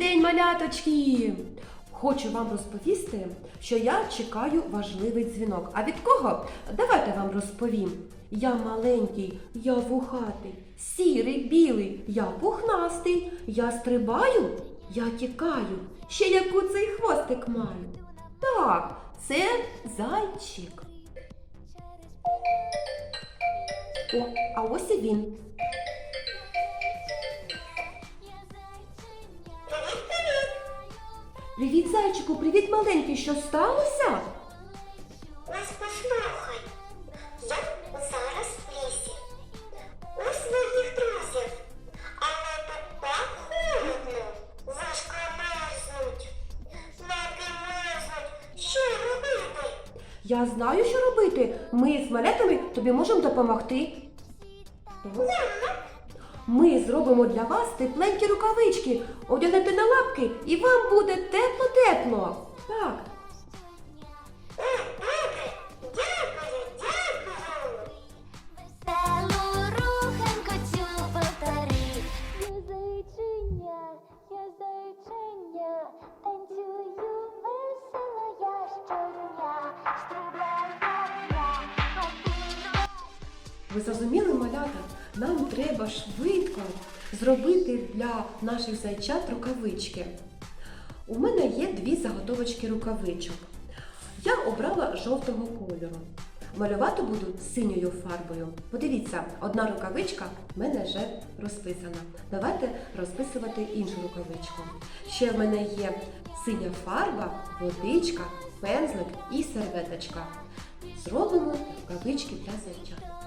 день, маляточки! Хочу вам розповісти, що я чекаю важливий дзвінок. А від кого? Давайте вам розповім. Я маленький, я вухатий, сірий, білий, я пухнастий, я стрибаю, я тікаю, ще яку цей хвостик маю. Так, це зайчик. О, а ось і він. Привіт, зайчику, привіт, маленький. Що сталося? Ось послухай. Я зараз в лісі. У своїх друзів. Але тут так холодно. Важко мерзнуть. Ноги мерзнуть. Що робити? Я знаю, що робити. Ми з малятами тобі можемо допомогти. Ми зробимо для вас тепленькі рукавички, одягнете на лапки і вам буде тепло-тепло. Так. Ви зрозуміли, малята? Нам треба швидко зробити для наших зайчат рукавички. У мене є дві заготовочки рукавичок. Я обрала жовтого кольору. Малювати буду синьою фарбою. Подивіться, одна рукавичка в мене вже розписана. Давайте розписувати іншу рукавичку. Ще в мене є синя фарба, водичка, пензлик і серветочка. Зробимо рукавички для зайчат.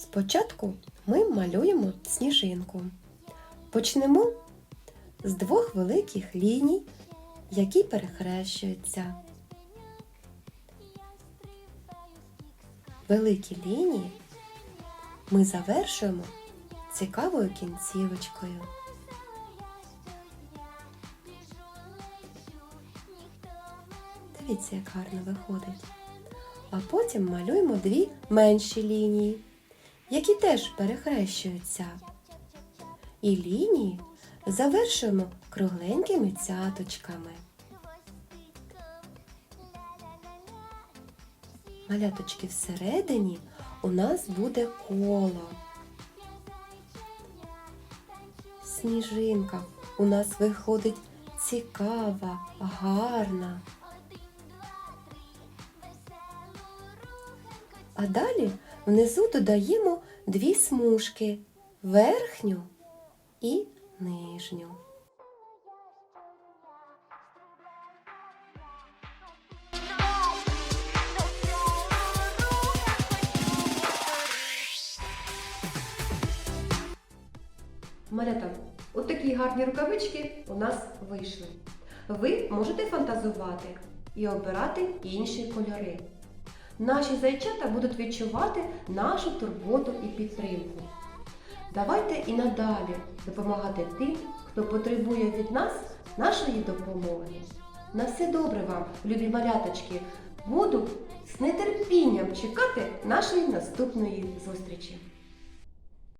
Спочатку ми малюємо сніжинку. Почнемо з двох великих ліній, які перехрещуються. Великі лінії ми завершуємо цікавою кінцівочкою. Дивіться, як гарно виходить. А потім малюємо дві менші лінії, які теж перехрещуються. І лінії завершуємо кругленькими цяточками. Маляточки всередині у нас буде коло. Сніжинка у нас виходить цікава, гарна. А далі внизу додаємо дві смужки верхню і нижню. Малята, от такі гарні рукавички у нас вийшли. Ви можете фантазувати і обирати інші кольори. Наші зайчата будуть відчувати нашу турботу і підтримку. Давайте і надалі допомагати тим, хто потребує від нас нашої допомоги. На все добре вам, любі маляточки! Буду з нетерпінням чекати нашої наступної зустрічі.